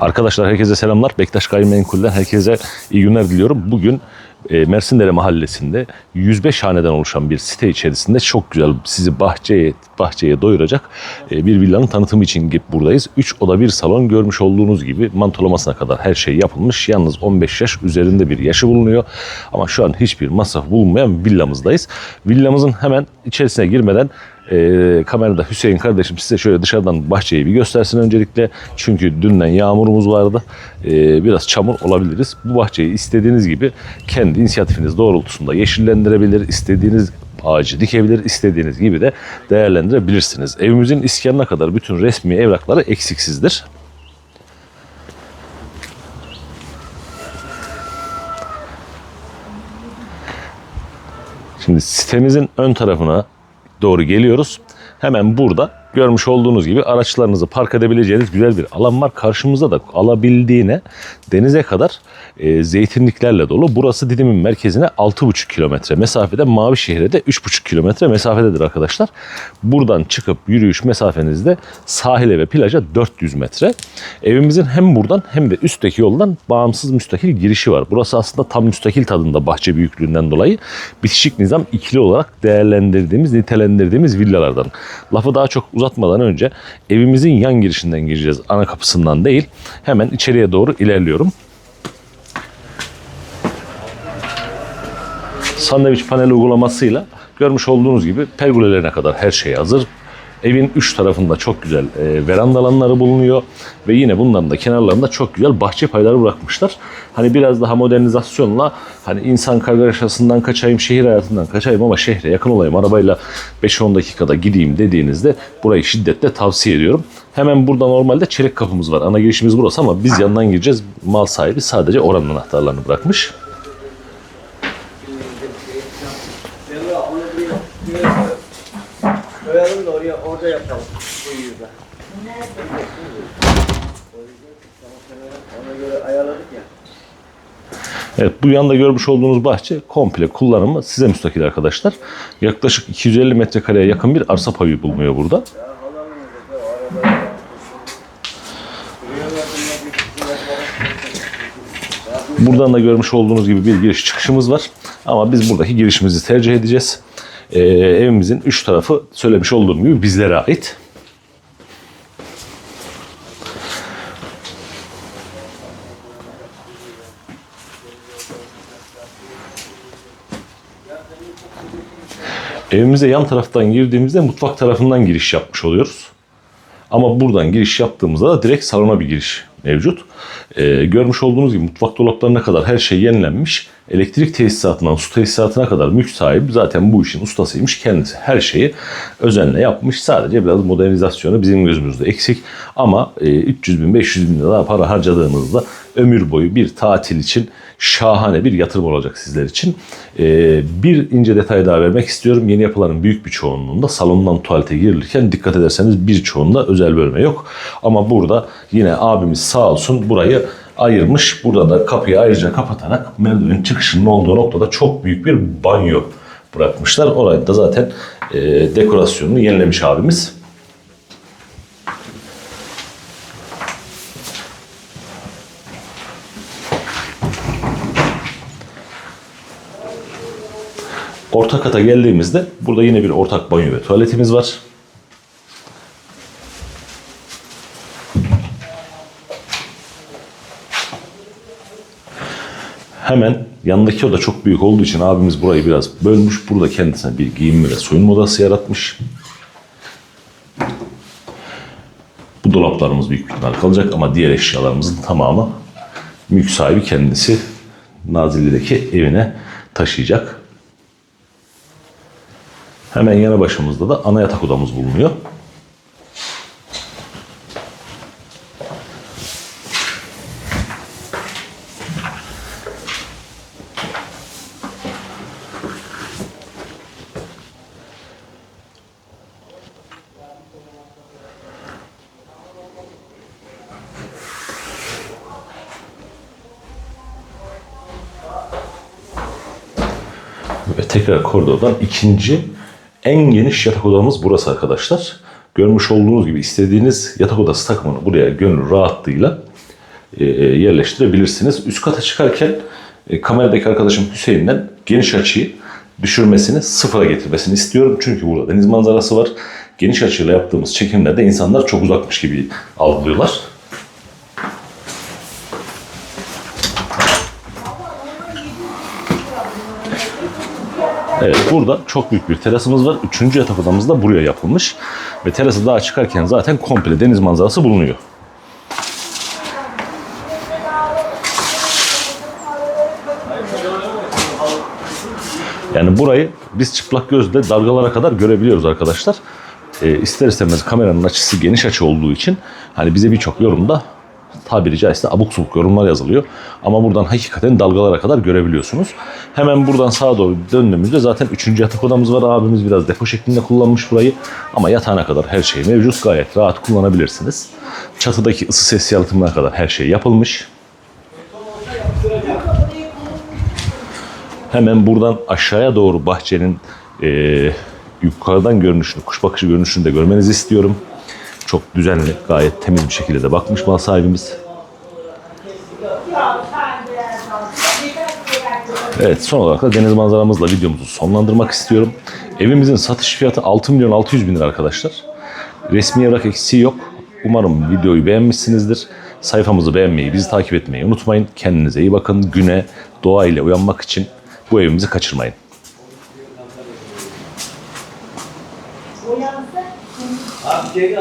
Arkadaşlar herkese selamlar. Bektaş Gayrimenkul'den herkese iyi günler diliyorum. Bugün e, Mersinlere Mahallesi'nde 105 haneden oluşan bir site içerisinde çok güzel sizi bahçeye bahçeye doyuracak e, bir villanın tanıtımı için buradayız. 3 oda bir salon görmüş olduğunuz gibi mantolamasına kadar her şey yapılmış. Yalnız 15 yaş üzerinde bir yaşı bulunuyor. Ama şu an hiçbir masraf bulunmayan villamızdayız. Villamızın hemen içerisine girmeden e, kamerada Hüseyin kardeşim size şöyle dışarıdan bahçeyi bir göstersin öncelikle. Çünkü dünden yağmurumuz vardı. E, biraz çamur olabiliriz. Bu bahçeyi istediğiniz gibi kendi inisiyatifiniz doğrultusunda yeşillendirebilir. istediğiniz ağacı dikebilir, istediğiniz gibi de değerlendirebilirsiniz. Evimizin iskanına kadar bütün resmi evrakları eksiksizdir. Şimdi sitemizin ön tarafına doğru geliyoruz. Hemen burada görmüş olduğunuz gibi araçlarınızı park edebileceğiniz güzel bir alan var. Karşımızda da alabildiğine denize kadar e, zeytinliklerle dolu. Burası Didim'in merkezine 6,5 kilometre mesafede. Mavişehir'e de 3,5 kilometre mesafededir arkadaşlar. Buradan çıkıp yürüyüş mesafenizde sahile ve plaja 400 metre. Evimizin hem buradan hem de üstteki yoldan bağımsız müstakil girişi var. Burası aslında tam müstakil tadında bahçe büyüklüğünden dolayı bitişik nizam ikili olarak değerlendirdiğimiz, nitelendirdiğimiz villalardan. Lafı daha çok uzatmadan önce evimizin yan girişinden gireceğiz. Ana kapısından değil. Hemen içeriye doğru ilerliyorum. Sandviç panel uygulamasıyla görmüş olduğunuz gibi pergolelerine kadar her şey hazır. Evin üç tarafında çok güzel e, veranda alanları bulunuyor ve yine bunların da kenarlarında çok güzel bahçe payları bırakmışlar. Hani biraz daha modernizasyonla hani insan kargaşasından kaçayım, şehir hayatından kaçayım ama şehre yakın olayım, arabayla 5-10 dakikada gideyim dediğinizde burayı şiddetle tavsiye ediyorum. Hemen burada normalde çelik kapımız var. Ana girişimiz burası ama biz yandan gireceğiz. Mal sahibi sadece oranın anahtarlarını bırakmış. Emrah onu bir bir koyalım da oraya orada yapalım. Bu yüzden. Ona göre ayarladık ya. Evet bu yanda görmüş olduğunuz bahçe komple kullanımı size müstakil arkadaşlar. Yaklaşık 250 metrekareye yakın bir arsa payı bulunuyor burada. Buradan da görmüş olduğunuz gibi bir giriş çıkışımız var. Ama biz buradaki girişimizi tercih edeceğiz. Ee, evimizin üç tarafı söylemiş olduğum gibi bizlere ait. Evimize yan taraftan girdiğimizde mutfak tarafından giriş yapmış oluyoruz. Ama buradan giriş yaptığımızda da direkt salona bir giriş mevcut. Ee, görmüş olduğunuz gibi mutfak dolaplarına kadar her şey yenilenmiş. Elektrik tesisatından su tesisatına kadar mülk sahibi zaten bu işin ustasıymış kendisi. Her şeyi özenle yapmış. Sadece biraz modernizasyonu bizim gözümüzde eksik. Ama e, 300 bin 500 bin lira para harcadığınızda ömür boyu bir tatil için şahane bir yatırım olacak sizler için. Ee, bir ince detay daha vermek istiyorum. Yeni yapıların büyük bir çoğunluğunda salondan tuvalete girilirken dikkat ederseniz birçoğunda özel bölme yok. Ama burada yine abimiz sağ olsun burayı ayırmış. Burada da kapıyı ayrıca kapatarak merdivenin çıkışının olduğu noktada çok büyük bir banyo bırakmışlar. Orayı da zaten e, dekorasyonunu yenilemiş abimiz. Orta kata geldiğimizde burada yine bir ortak banyo ve tuvaletimiz var. Hemen yanındaki oda çok büyük olduğu için abimiz burayı biraz bölmüş. Burada kendisine bir giyinme ve soyunma odası yaratmış. Bu dolaplarımız büyük bir ihtimal kalacak ama diğer eşyalarımızın tamamı mülk sahibi kendisi Nazilli'deki evine taşıyacak. Hemen yanı başımızda da ana yatak odamız bulunuyor. Ve tekrar koridordan ikinci en geniş yatak odamız burası arkadaşlar. Görmüş olduğunuz gibi istediğiniz yatak odası takımını buraya gönül rahatlığıyla e, yerleştirebilirsiniz. Üst kata çıkarken e, kameradaki arkadaşım Hüseyin'den geniş açıyı düşürmesini, sıfıra getirmesini istiyorum. Çünkü burada deniz manzarası var. Geniş açıyla yaptığımız çekimlerde insanlar çok uzakmış gibi algılıyorlar. Evet burada çok büyük bir terasımız var. Üçüncü yatak odamız da buraya yapılmış. Ve terası daha çıkarken zaten komple deniz manzarası bulunuyor. Yani burayı biz çıplak gözle dalgalara kadar görebiliyoruz arkadaşlar. Ee, ister istemez kameranın açısı geniş açı olduğu için hani bize birçok yorumda tabiri caizse abuk subuk yorumlar yazılıyor. Ama buradan hakikaten dalgalara kadar görebiliyorsunuz. Hemen buradan sağa doğru döndüğümüzde zaten 3. yatak odamız var. Abimiz biraz depo şeklinde kullanmış burayı. Ama yatağına kadar her şey mevcut. Gayet rahat kullanabilirsiniz. Çatıdaki ısı ses yalıtımına kadar her şey yapılmış. Hemen buradan aşağıya doğru bahçenin eee, yukarıdan görünüşünü, kuş bakışı görünüşünü de görmenizi istiyorum. Çok düzenli, gayet temiz bir şekilde de bakmış mal sahibimiz. Evet son olarak da deniz manzaramızla videomuzu sonlandırmak istiyorum. Evimizin satış fiyatı 6 milyon 600 bin lira arkadaşlar. Resmi evrak eksiği yok. Umarım videoyu beğenmişsinizdir. Sayfamızı beğenmeyi, bizi takip etmeyi unutmayın. Kendinize iyi bakın. Güne, doğa ile uyanmak için bu evimizi kaçırmayın. Abi